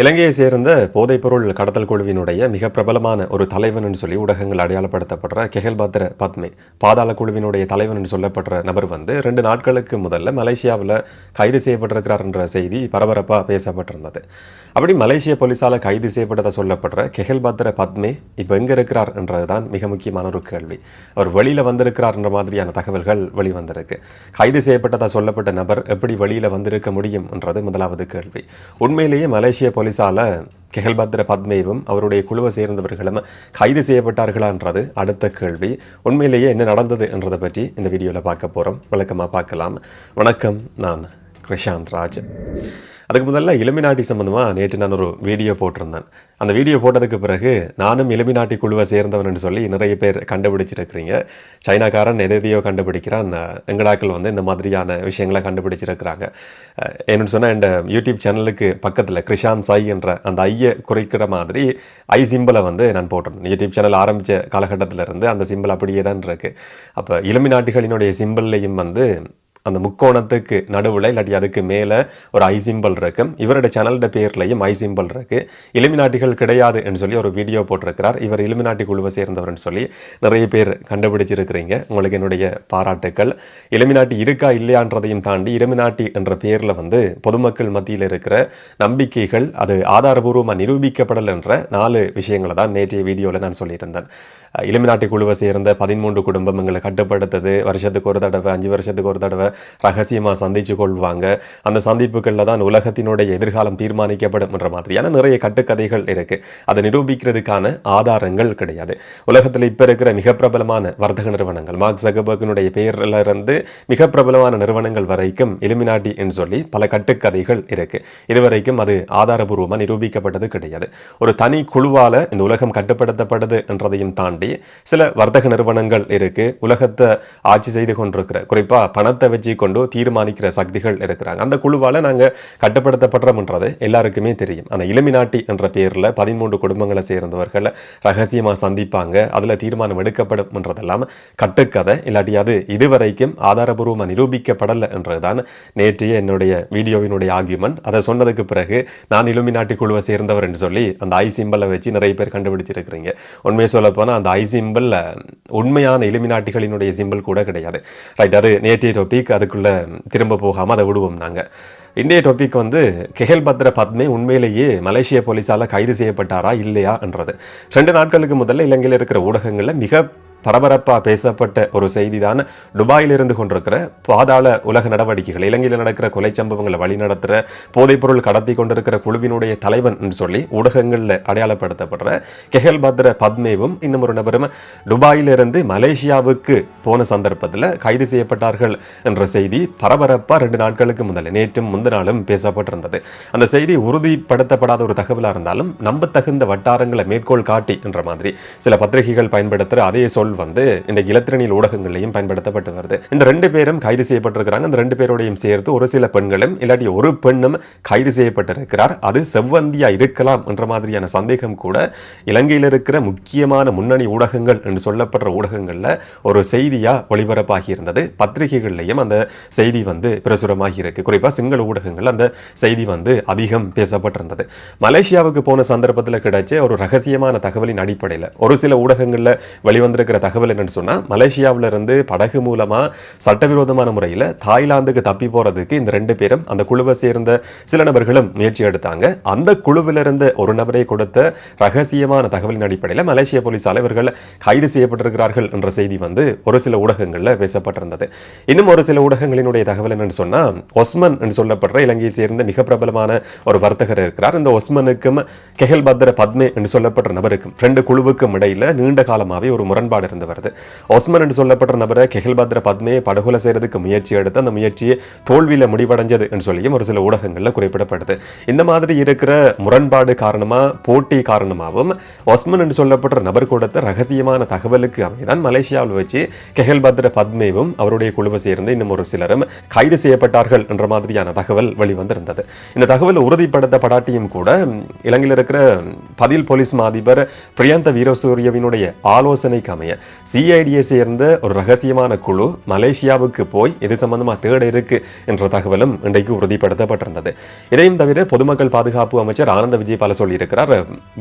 இலங்கையை சேர்ந்த போதைப்பொருள் கடத்தல் குழுவினுடைய மிக பிரபலமான ஒரு தலைவன் சொல்லி ஊடகங்கள் அடையாளப்படுத்தப்படுற கெஹல்பத்ர பத்மே. பாதாள குழுவினுடைய தலைவன் சொல்லப்படுற நபர் வந்து ரெண்டு நாட்களுக்கு முதல்ல மலேசியாவில் கைது செய்யப்பட்டிருக்கிறார்ன்ற செய்தி பரபரப்பாக பேசப்பட்டிருந்தது. அப்படி மலேசிய போலீஸால் கைது செய்யப்பட்டதை சொல்லப்படுற கெஹல்பத்ர பத்மே இப்போ எங்கே இருக்கிறார் என்றதுதான் மிக முக்கியமான ஒரு கேள்வி. அவர் வெளியில் வந்திருக்கிறார்ன்ற மாதிரியான தகவல்கள் வெளிவந்திருக்கு. கைது செய்யப்பட்டதா சொல்லப்பட்ட நபர் எப்படி வெளியில் வந்திருக்க முடியும் என்றது முதலாவது கேள்வி. உண்மையிலேயே மலேசிய போலீஸால் கெகல்பத்ர பத்மேவும் அவருடைய குழுவை சேர்ந்தவர்களும் கைது செய்யப்பட்டார்களான்றது அடுத்த கேள்வி. உண்மையிலேயே என்ன நடந்தது என்றதை பற்றி இந்த வீடியோவில் பார்க்க போகிறோம் விளக்கமாக பார்க்கலாம். வணக்கம் நான் கிருஷாந்த் ராஜ் அதுக்கு முதல்ல இலுமினாட்டி சம்மந்தமாக நேற்று நான் ஒரு வீடியோ போட்டிருந்தேன். அந்த வீடியோ போட்டதுக்கு பிறகு நானும் இலுமினாட்டி குழுவை சேர்ந்தவன் சொல்லி நிறைய பேர் கண்டுபிடிச்சிருக்கிறீங்க. சைனாக்காரன் எதையோ கண்டுபிடிக்கிறான். எங்கடாக்கள் வந்து இந்த மாதிரியான விஷயங்களை கண்டுபிடிச்சிருக்கிறாங்க. என்னென்னு என்னன்னு சொன்னால் இந்த யூடியூப் சேனலுக்கு பக்கத்தில் கிருஷாந்த் சாய் என்ற அந்த ஐயை குறைக்கிற மாதிரி ஐ சிம்பிளை வந்து நான் போட்டிருந்தேன். யூடியூப் சேனல் ஆரம்பித்த காலகட்டத்தில் இருந்து அந்த சிம்பிள் அப்படியே தான் இருக்குது அப்போ இலுமினாட்டிகளினுடைய சிம்பிள்லையும் வந்து அந்த முக்கோணத்துக்கு நடுவில் இல்லாட்டி அதுக்கு மேலே ஒரு ஐ சிம்பிள் இருக்குது இவரோட சேனலோட பேர்லையும் ஐ சிம்பிள் இருக்குது இலுமினாட்டிகள் கிடையாது என்று சொல்லி ஒரு வீடியோ போட்டிருக்கிறார். இவர் இலுமினாட்டி குழுவை சேர்ந்தவர்னு சொல்லி நிறைய பேர் கண்டுபிடிச்சிருக்கிறீங்க. உங்களுக்கு என்னுடைய பாராட்டுக்கள். இலுமினாட்டி இருக்கா இல்லையான்றதையும் தாண்டி இலுமினாட்டி என்ற பேரில் வந்து பொதுமக்கள் மத்தியில் இருக்கிற நம்பிக்கைகள் அது ஆதாரபூர்வமாக நிரூபிக்கப்படல் என்ற நாலு விஷயங்களை தான் நேற்றைய வீடியோவில் நான் சொல்லியிருந்தேன். இலுமினாட்டி குழுவை சேர்ந்த பதிமூன்று குடும்பம் எங்களை கட்டுப்படுத்துது வருஷத்துக்கு ஒரு தடவை அஞ்சு வருஷத்துக்கு ஒரு தடவை ரகசியமாக சந்தித்து கொள்வாங்க. அந்த சந்திப்புகளில் தான் உலகத்தினுடைய எதிர்காலம் தீர்மானிக்கப்படும் என்ற மாதிரியான நிறைய கட்டுக்கதைகள் இருக்குது அதை நிரூபிக்கிறதுக்கான ஆதாரங்கள் கிடையாது. உலகத்தில் இப்போ இருக்கிற மிக பிரபலமான வர்த்தக நிறுவனங்கள் மார்க் ஜகபர்கினுடைய பெயர்ல இருந்து மிக பிரபலமான நிறுவனங்கள் வரைக்கும் இலுமினாட்டி என்று சொல்லி பல கட்டுக்கதைகள் இருக்குது இதுவரைக்கும் அது ஆதாரபூர்வமாக நிரூபிக்கப்பட்டது கிடையாது. ஒரு தனி குழுவால் இந்த உலகம் கட்டுப்படுத்தப்படுது என்றதையும் தாண்டி சில வர்த்தக நிறுவனங்கள் இருக்குது உலகத்தை ஆட்சி செய்து கொண்டிருக்கிற குறிப்பாக பணத்தை வச்சு கொண்டு தீர்மானிக்கிற சக்திகள் இருக்கிறாங்க. அந்த குழுவால் நாங்க கட்டுப்படுத்தப்படுறோம்ன்றது எல்லாருக்குமே தெரியும். ஆனால் இலுமினாட்டி என்ற பேர்ல பதிமூன்று குடும்பங்களை சேர்ந்தவர்கள் ரகசியமா சந்திப்பாங்க. அதுல தீர்மானம் எடுக்கப்படும் என்றதெல்லாம் கட்டுக்கதை. இல்லாட்டி அது இதுவரைக்கும் ஆதாரபூர்வமாக நிரூபிக்கப்படலை என்றதுதான் நேற்றைய என்னுடைய வீடியோவினுடைய ஆர்கியூமெண்ட் அதை சொன்னதுக்கு பிறகு நான் இலுமினாட்டி குழுவை சேர்ந்தவர் என்று சொல்லி அந்த ஐ சிம்பிளை வச்சு நிறைய பேர் கண்டுபிடிச்சிருக்கிறீங்க. உண்மையை சொல்ல போனால் அந்த ஐ சிம்பிளில் உண்மையான இலுமினாட்டிகளினுடைய சிம்பிள் கூட கிடையாது. ரைட் அது நேற்றைய டாபிக் அதுக்குள்ள திரும்ப போகாமல் அதை விடுவோம் நாங்கள் இந்திய டாபிக் வந்து கெஹல் பத்ர பத்மே உண்மையிலேயே மலேசிய போலீஸால் கைது செய்யப்பட்டாரா இல்லையா என்றது. ரெண்டு நாட்களுக்கு முதல்ல இலங்கையில் இருக்கிற ஊடகங்களில் மிக பரபரப்பாக பேசப்பட்ட ஒரு செய்தி தான் துபாயில் இருந்து கொண்டிருக்கிற பாதாள உலக நடவடிக்கைகள் இலங்கையில் நடக்கிற கொலை சம்பவங்களை வழிநடத்துகிற போதைப்பொருள் கடத்தி கொண்டிருக்கிற குழுவினுடைய தலைவன் சொல்லி ஊடகங்களில் அடையாளப்படுத்தப்படுற கெஹல் பத்ர பத்மேவும் இன்னும் ஒரு நபரும் துபாயிலிருந்து மலேசியாவுக்கு போன சந்தர்ப்பத்தில் கைது செய்யப்பட்டார்கள் என்ற செய்தி பரபரப்பாக ரெண்டு நாட்களுக்கு முதல்ல நேற்றும் முந்த நாளும் பேசப்பட்டிருந்தது. அந்த செய்தி உறுதிப்படுத்தப்படாத ஒரு தகவலாக இருந்தாலும் நம்பத்தகுந்த வட்டாரங்களை மேற்கோள் காட்டி என்ற மாதிரி சில பத்திரிகைகள் பயன்படுத்துகிற அதே சொல் வந்து இந்த இலத்திரனியல் ஊடகங்களையும் பயன்படுத்தப்பட்டு வருது. இந்த ரெண்டு பேரும் கைது செய்யப்பட்டிருக்கிறாங்க. அந்த ரெண்டு பேரோடையும் சேர்த்து ஒரு சில பெண்களும் இல்லாட்டி ஒரு பெண்ணும் கைது செய்யப்பட்டிருக்கிறார். அது செவ்வந்தியா இருக்கலாம் என்ற மாதிரியான சந்தேகம் கூட இலங்கையில் இருக்கிற முக்கியமான முன்னணி ஊடகங்கள் என்று சொல்லப்படுற ஊடகங்களில் ஒரு செய்தியா ஒளிபரப்பாகி இருந்தது. பத்திரிகைகள்லையும் அந்த செய்தி வந்து பிரசுரமாகி இருக்கு. குறிப்பா சிங்கள ஊடகங்கள் அந்த செய்தி வந்து அதிகம் பேசப்பட்டிருந்தது. மலேசியாவுக்கு போன சந்தர்ப்பத்தில் கிடைச்ச ஒரு ரகசியமான தகவலின் அடிப்படையில் ஒரு சில ஊடகங்களில் வெளிவந்திருக்கிற தகவல் என்னன்னு சொன்னா மலேசியாவில இருந்து படகு மூலமா சட்டவிரோதமான முறையில் தாய்லாந்துக்கு தப்பி போறதுக்கு இந்த ரெண்டு பேரும் அந்த குழுவை சேர்ந்த சில நபர்களும் முயற்சி எடுத்தாங்க. அந்த குழுவிலிருந்து ஒரு நபரை கொடுத்த ரகசியமான தகவலின் அடிப்படையில் மலேசிய போலீஸால் இவர்கள் கைது செய்யப்பட்டிருக்கிறார்கள் என்ற செய்தி வந்து ஒரு சில ஊடகங்களில் பேசப்பட்டிருந்தது. இன்னும் ஒரு சில ஊடகங்களினுடைய தகவல் என்னன்னு சொன்னா ஒஸ்மன் என்று சொல்லப்படுற இலங்கையை சேர்ந்த மிக பிரபலமான ஒரு வர்த்தகர் இருக்கிறார். இந்த ஒஸ்மனுக்கும் கெஹல் பத்ர பத்மே என்று சொல்லப்படுற நபருக்கும் ரெண்டு குழுவுக்கும் இடையில நீண்ட காலமாகவே ஒரு முரண்பாடு இருந்து வருது. ஒஸ்மன் என்று சொல்லப்படுற நபரை கெஹில்பாத்ர பத்மையை படுகொலை செய்யறதுக்கு முயற்சி எடுத்து அந்த முயற்சியை தோல்வியில் முடிவடைஞ்சது என்று சொல்லியும் ஒரு சில ஊடகங்களில் குறிப்பிடப்படுது. இந்த மாதிரி இருக்கிற முரண்பாடு காரணமாக போட்டி காரணமாகவும் ஒஸ்மன் என்று சொல்லப்படுற நபர் கொடுத்த ரகசியமான தகவலுக்கு அமைதான் மலேசியாவில் வச்சு கெஹல்பத்ர பத்மேவும் அவருடைய குழுவை சேர்ந்து இன்னும் ஒரு சிலரும் கைது செய்யப்பட்டார்கள் என்ற மாதிரியான தகவல் வெளிவந்திருந்தது. இந்த தகவல் உறுதிப்படுத்தப்படாட்டியும் கூட இலங்கையில் இருக்கிற பதில் போலீஸ் அதிபர் பிரியந்த வீரசூரியவினுடைய ஆலோசனைக்கு அமைய சிஐடியை சேர்ந்த ஒரு ரகசியமான குழு மலேசியாவுக்கு போய் இது சம்பந்தமாக தேட இருக்கு என்ற தகவலும் இன்றைக்கு உறுதிப்படுத்தப்பட்டிருந்தது. இதையும் தவிர பொதுமக்கள் பாதுகாப்பு அமைச்சர் ஆனந்த விஜயபால சொல்லியிருக்கிறார்.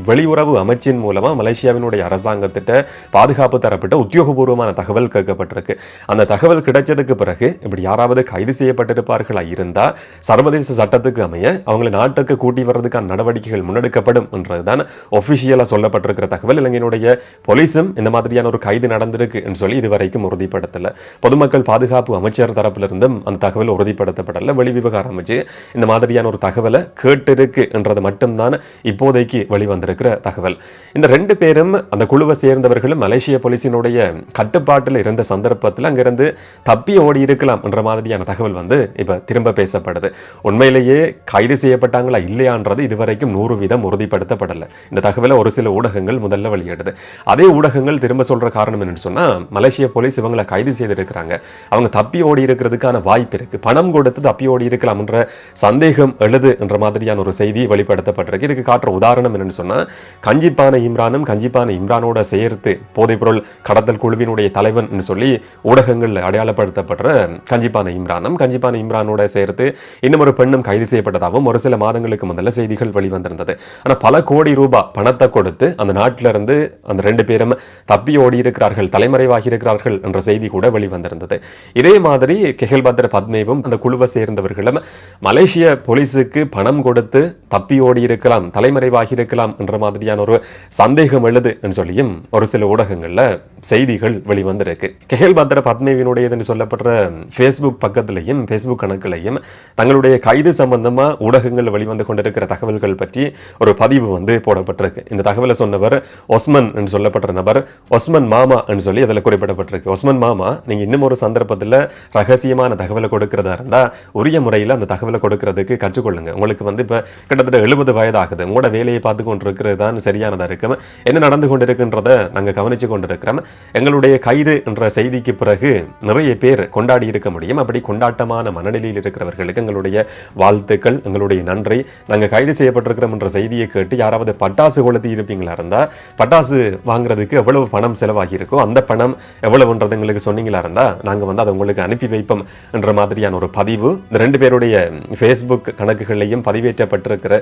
வெளியுறவு அமைச்சின் மூலமா மலேசியாவினுடைய அரசாங்கத்திட்ட பாதுகாப்பு தரப்பட்ட உத்தியோகபூர்வமான தகவல் கேட்கப்பட்டிருக்கு. அந்த தகவல் கிடைச்சதுக்கு பிறகு இப்படி யாராவது கைது செய்யப்பட்டிருப்பார்களா இருந்தால் சர்வதேச சட்டத்துக்கு அமைய அவங்களை நாட்டுக்கு கூட்டி வர்றதுக்கான நடவடிக்கைகள் முன்னெடுக்கப்படும் என்றதுதான் ஒஃபிஷியலாக சொல்லப்பட்டிருக்கிற தகவல். இலங்கையினுடைய போலீஸும் இந்த மாதிரியான ஒரு கைது நடந்திருக்கு என்று சொல்லி இதுவரைக்கும் உறுதிப்படுத்தலை. பொதுமக்கள் பாதுகாப்பு அமைச்சர் தரப்பிலிருந்தும் அந்த தகவல் உறுதிப்படுத்தப்படல. வெளிவிவகார அமைச்சு இந்த மாதிரியான ஒரு தகவலை கேட்டிருக்குன்றது மட்டும்தான் இப்போதைக்கு வெளிவந்திருக்கிற தகவல். இந்த ரெண்டு பேரும் அந்த குழுவை சேர்ந்தவர்களும் மலேசிய போலீசினுடைய கட்டுப்பாட்டில் இருந்த சந்தர்ப்பத்தில் அங்கிருந்து தப்பி ஓடி இருக்கலாம் என்ற மாதிரியான தகவல் வந்து இப்ப திரும்ப பேசப்படுது. உண்மையிலேயே கைது செய்யப்பட்டாங்களா இல்லையான்றது இதுவரைக்கும் நூறு வீதம் உறுதிப்படுத்தப்படல. இந்த தகவலை ஒரு சில ஊடகங்கள் முதல்ல வெளியிடுது. அதே ஊடகங்கள் திரும்ப சொல்ற காரணம் என்னன்னு சொன்னால் மலேசிய போலீஸ் இவங்களை கைது செய்திருக்கிறாங்க. அவங்க தப்பி ஓடி இருக்கிறதுக்கான வாய்ப்பு இருக்குது பணம் கொடுத்து தப்பி ஓடி இருக்கலாம்ன்ற சந்தேகம் எழுது என்ற மாதிரியான ஒரு செய்தி வெளிப்படுத்தப்பட்டிருக்கு. இதுக்கு காட்டுற உதாரணம் என்னன்னு சொன்னால் கஞ்சிப்பான இம்ரானும் கஞ்சிப்பான இம்ரானோட சேர்த்து போதைப்பொருள் கடத்தல் குழுவினுடைய தலைவன் சொல்லி ஊடகங்களில் அடையாளப்படுத்தப்படுற கஞ்சிப்பான இம்ரானும் கஞ்சிப்பான இம்ரானோட சேர்த்து இன்னும் ஒரு பெண்ணும் கைது செய்யப்பட்டதாகவும் ஒரு சில மாதங்களுக்கு முதல்ல செய்திகள் வெளிவந்திருந்தது. ஆனால் பல கோடி ரூபாய் பணத்தை கொடுத்து அந்த நாட்டிலிருந்து அந்த ரெண்டு பேரும் தப்பி ஓடி இருக்கிறார்கள் தலைமறைவாகி இருக்கிறார்கள் என்ற செய்தி கூட வெளிவந்திருந்தது. இதே மாதிரி கெஹல்பத்ர பத்மேவும் அந்த குழுவை சேர்ந்தவர்களும் மலேசிய போலீஸுக்கு பணம் கொடுத்து தப்பி ஓடி இருக்கலாம் தலைமறைவாகி இருக்கலாம் என்ற மாதிரியான ஒரு சந்தேகம் எழுது என்று சொல்லியும் ஒரு சில ஊடகங்களில் செய்திகள் வெளிவந்திருக்கு. கெஹல் பத்ர பத்மேவினுடையதுன்னு சொல்லப்படுற ஃபேஸ்புக் பக்கத்திலையும் ஃபேஸ்புக் கணக்குலையும் தங்களுடைய கைது சம்பந்தமாக ஊடகங்கள் வெளிவந்து கொண்டிருக்கிற தகவல்கள் பற்றி ஒரு பதிவு வந்து போடப்பட்டிருக்கு. இந்த தகவலை சொன்னவர் ஒஸ்மன் என்று சொல்லப்பட்ட நபர். ஒஸ்மன் மாமான்னு சொல்லி அதில் குறிப்பிடப்பட்டிருக்கு. ஒஸ்மன் மாமா நீங்க இன்னும் ஒரு சந்தர்ப்பத்தில் ரகசியமான தகவலை கொடுக்கிறதா இருந்தா உரிய முறையில் அந்த தகவலை கொடுக்கறதுக்கு கற்றுக்கொள்ளுங்க. உங்களுக்கு வந்து இப்ப கிட்டத்தட்ட எழுபது வயதாகுது. உங்களோட வேலையை பார்த்து கொண்டிருக்கிறது தான் சரியானதா இருக்கும். என்ன நடந்து கொண்டிருக்குன்றத நாங்க கவனிச்சு கொண்டிருக்கிறோம். எங்களுடைய கைது என்ற செய்திக்கு பிறகு நிறைய பேர் கொண்டாடி இருக்க முடியும். அப்படி கொண்டாட்டமான மனநிலையில் இருக்கிறவர்களுக்கு எங்களுடைய வாழ்த்துக்கள் எங்களுடைய நன்றி. நாங்க கைது செய்யப்பட்டிருக்கிறோம் என்ற செய்தியை கேட்டு யாராவது பட்டாசு கொளுத்தி இருப்பீங்களா இருந்தா பட்டாசு வாங்குறதுக்கு எவ்வளவு பணம் செலவாக செலவாகியிருக்கோ அந்த பணம் எவ்வளவுன்றது எங்களுக்கு சொன்னீங்களா இருந்தால் நாங்கள் வந்து அதை உங்களுக்கு அனுப்பி வைப்போம் என்ற மாதிரியான ஒரு பதிவு. இந்த ரெண்டு பேருடைய ஃபேஸ்புக் கணக்குகளையும் பதிவேற்றப்பட்டிருக்கிற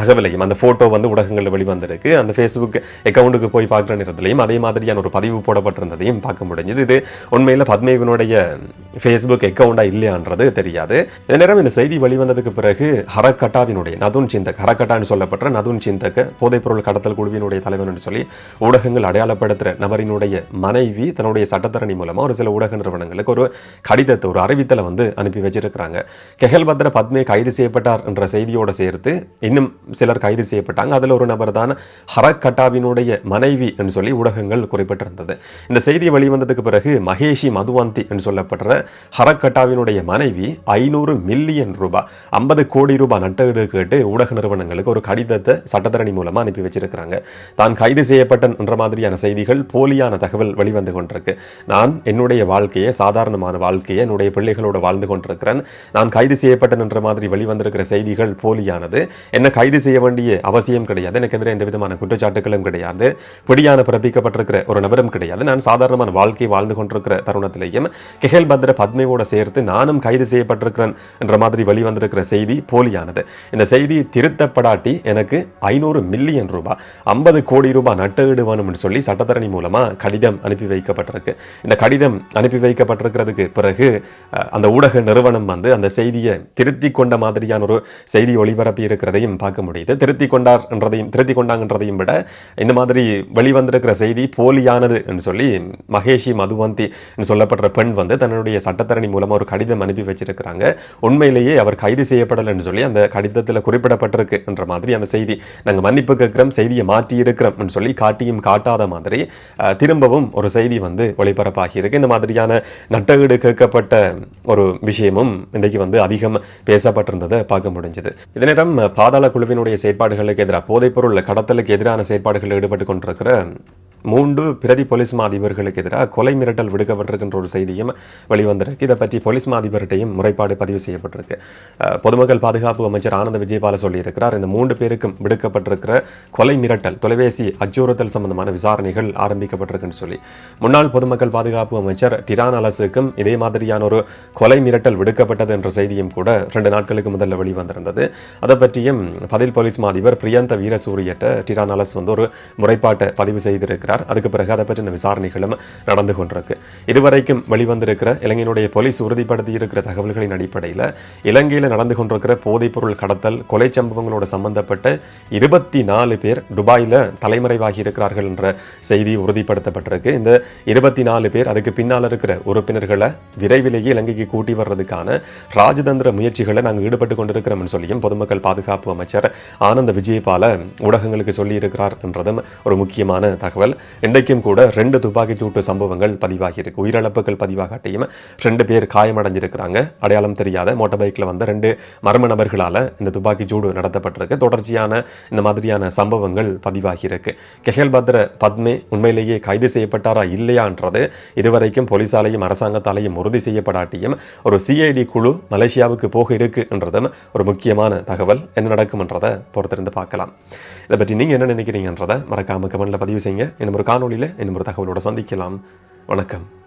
தகவலையும் அந்த ஃபோட்டோ வந்து ஊடகங்களில் வெளிவந்திருக்கு. அந்த ஃபேஸ்புக் அக்கௌண்ட்டுக்கு போய் பார்க்குற நேரத்திலையும் அதே மாதிரியான ஒரு பதிவு போடப்பட்டிருந்ததையும் பார்க்க முடிஞ்சது. இது உண்மையில் பத்மேவனுடைய ஃபேஸ்புக் அக்கௌண்டா இல்லையான்றது தெரியாது. இந்த நேரம் இந்த செய்தி வெளிவந்ததுக்கு பிறகு ஹரக்கட்டாவினுடைய நதுன் சிந்தக் ஹரக்கட்டான்னு சொல்லப்பட்ட நதுன் சிந்தக் போதைப்பொருள் கடத்தல் குழுவினுடைய தலைவன் என்று சொல்லி ஊடகங்கள் அடையாளப்படுத்துகிற நபரினுடைய மனைவி தன்னுடைய சட்டத்தரணி மூலமாக ஒரு சில ஊடக நிறுவனங்களுக்கு ஒரு கடிதத்தை ஒரு அறிவித்தலை வந்து அனுப்பி வச்சிருக்கிறாங்க. கெஹல் பத்ர பத்மே கைது செய்யப்பட்டார் என்ற செய்தியோடு சேர்த்து இன்னும் சிலர் கைது செய்யப்பட்டாங்க. அதில் ஒரு நபர் தான் ஹரக்கட்டாவினுடைய மனைவி என்று சொல்லி ஊடகங்கள் குறிப்பிட்டிருந்தது. இந்த செய்தி வெளிவந்ததுக்கு பிறகு மகேஷி மதுவந்தி என்று சொல்லப்படுற ஹரக்கட்டாவினுடைய மனைவி ஐநூறு மில்லியன் ரூபாய் ஐம்பது கோடி ரூபாய் நட்டஈடு கேட்டு ஊடக நிறுவனங்களுக்கு ஒரு கடிதத்தை சட்டத்தரணி மூலமாக அனுப்பி வச்சிருக்கிறாங்க. தான் கைது செய்யப்பட்டன்ற மாதிரியான செய்திகள் போலியான தகவல் வெளிவந்து கொண்டிருக்கு. நான் என்னுடைய வாழ்க்கையை சாதாரணமான வாழ்க்கையை என்னுடைய பிள்ளைகளோடு வாழ்ந்து கொண்டிருக்கிறேன். நான் கைது செய்யப்பட்டேன் மாதிரி வெளிவந்திருக்கிற செய்திகள் போலியானது. என்ன கைது செய்ய வேண்டிய அவசியம் கிடையாது. எனக்கு எதிராக எந்த விதமான குற்றச்சாட்டுகளும் கிடையாது. பிடியான பிறப்பிக்கப்பட்டிருக்கிற ஒரு நபரும் கிடையாது. நான் சாதாரணமான வாழ்க்கை வாழ்ந்து கொண்டிருக்கிற தருணத்திலேயும் கெஹல் பத்ர பத்மேவோட சேர்த்து நானும் கைது செய்யப்பட்டிருக்கிறேன் என்ற மாதிரி வெளிவந்திருக்கிற செய்தி போலியானது. இந்த செய்தி திருத்தப்படாட்டி எனக்கு ஐநூறு மில்லியன் ரூபாய் ஐம்பது கோடி ரூபாய் நட்டஈடு வேணும்னு சொல்லி சட்டத்தரணி மூலமாக கடிதம் அனுப்பி வைக்கப்பட்டிருக்கு. இந்த கடிதம் அனுப்பி வைக்கப்பட்டிருக்கிறதுக்கு பிறகு அந்த ஊடக நிறுவனம் வந்து அந்த செய்தியை திருத்தி கொண்ட மாதிரியான ஒரு செய்தி ஒளிபரப்பி இருக்கிறதையும் பார்க்க முடியுது. திருத்தி கொண்டார் என்றதையும் திருத்தி கொண்டாங்கன்றதையும் விட இந்த மாதிரி வெளிவந்திருக்கிற செய்தி போலியானது என்று சொல்லி மகேஷி மதுவந்தி என்று சொல்லப்படுற பெண் வந்து தன்னுடைய சட்டத்தரணி மூலமாக ஒரு கடிதம் அனுப்பி வச்சிருக்கிறாங்க. உண்மையிலேயே அவர் கைது செய்யப்படலைன்னு சொல்லி அந்த கடிதத்தில் குறிப்பிடப்பட்டிருக்கு என்ற மாதிரி அந்த செய்தி நாங்கள் மன்னிப்பு கேட்குறோம் செய்தியை மாற்றி சொல்லி காட்டியும் காட்டாத மாதிரி திரும்பவும் ஒரு செய்தி வந்து ஒளிபரப்பாகி இருக்கு. இந்த மாதிரியான நட்டகீடு கேட்கப்பட்ட ஒரு விஷயமும் இன்றைக்கு வந்து அதிகம் பேசப்பட்டிருந்ததை பார்க்க முடிஞ்சது. இதே நேரம் பாதாள குழுவினுடைய செயற்பாடுகளுக்கு எதிராக போதைப்பொருள் கடத்தலுக்கு எதிரான செயற்பாடுகளில் ஈடுபட்டு கொண்டிருக்கிற மூன்று பிரதி போலீஸ் மாதிபர்களுக்கு எதிராக கொலை மிரட்டல் விடுக்கப்பட்டிருக்கின்ற ஒரு செய்தியும் வெளிவந்திருக்கு. இதை பற்றி போலீஸ் மாதிபர்கிட்டையும் முறைப்பாடு பதிவு செய்யப்பட்டிருக்கு. பொதுமக்கள் பாதுகாப்பு அமைச்சர் ஆனந்த விஜயபால சொல்லியிருக்கிறார். இந்த மூன்று பேருக்கும் விடுக்கப்பட்டிருக்கிற கொலை மிரட்டல் தொலைபேசி அச்சுறுத்தல் சம்பந்தமான விசாரணைகள் ஆரம்பிக்கப்பட்டிருக்குன்னு சொல்லி. முன்னாள் பொதுமக்கள் பாதுகாப்பு அமைச்சர் டிரான் அலசுக்கும் இதே மாதிரியான ஒரு கொலை மிரட்டல் விடுக்கப்பட்டது என்ற செய்தியும் கூட ரெண்டு நாட்களுக்கு முதல்ல வெளிவந்திருந்தது. அதை பற்றியும் பதில் போலீஸ் மாதிபர் பிரியந்த வீரசூரியட்ட டிரான் அலஸ் வந்து ஒரு முறைப்பாட்டை பதிவு செய்திருக்கிறார். அதுக்கு பிறகு அதை பற்றின விசாரணைகளும் நடந்து கொண்டிருக்கு. இதுவரைக்கும் வெளிவந்திருக்கிற இலங்கையினுடைய போலீஸ் உறுதிப்படுத்தி இருக்கிற தகவல்களின் அடிப்படையில் இலங்கையில் நடந்து கொண்டிருக்கிற போதைப்பொருள் கடத்தல் கொலை சம்பவங்களோட சம்பந்தப்பட்ட இருபத்தி நாலு பேர் துபாயில் தலைமறைவாகி இருக்கிறார்கள் என்ற செய்தி உறுதிப்படுத்தப்பட்டிருக்கு. இந்த இருபத்தி நாலு பேர் அதுக்கு பின்னால் இருக்கிற உறுப்பினர்களை விரைவிலேயே இலங்கைக்கு கூட்டி வர்றதுக்கான ராஜதந்திர முயற்சிகளை நாங்கள் ஈடுபட்டு கொண்டிருக்கிறோம்னு சொல்லியும் பொதுமக்கள் பாதுகாப்பு அமைச்சர் ஆனந்த விஜயபால ஊடகங்களுக்கு சொல்லியிருக்கிறார் என்றதும் ஒரு முக்கியமான தகவல். இன்றைக்கும் கூட ரெண்டு துப்பாக்கிச் சூட்டு சம்பவங்கள் பதிவாகியிருக்கு. உயிரிழப்புகள் பதிவாகாட்டியும் ரெண்டு பேர் காயமடைஞ்சிருக்கிறாங்க. அடையாளம் தெரியாத மோட்டார் பைக்கில் வந்த ரெண்டு மர்ம நபர்களால் இந்த துப்பாக்கி சூடு நடத்தப்பட்டிருக்கு. தொடர்ச்சியான இந்த மாதிரியான சம்பவங்கள் பதிவாகியிருக்கு. கெஹல்பத்ர பத்மே உண்மையிலேயே கைது செய்யப்பட்டாரா இல்லையான்றது இதுவரைக்கும் போலீசாலையும் அரசாங்கத்தாலையும் உறுதி செய்யப்படாட்டியும் ஒரு சிஐடி குழு மலேசியாவுக்கு போக இருக்குன்றதும் ஒரு முக்கியமான தகவல் என்ன நடக்கும்ன்றதை பொறுத்திருந்து பார்க்கலாம். இதை பற்றி நீங்கள் என்ன நினைக்கிறீங்கன்றதை மறக்காம கமெண்டில் பதிவு செய்யுங்க. இன்னும் ஒரு காணொலியில் இன்னும் ஒரு தகவலோட சந்திக்கலாம். வணக்கம்.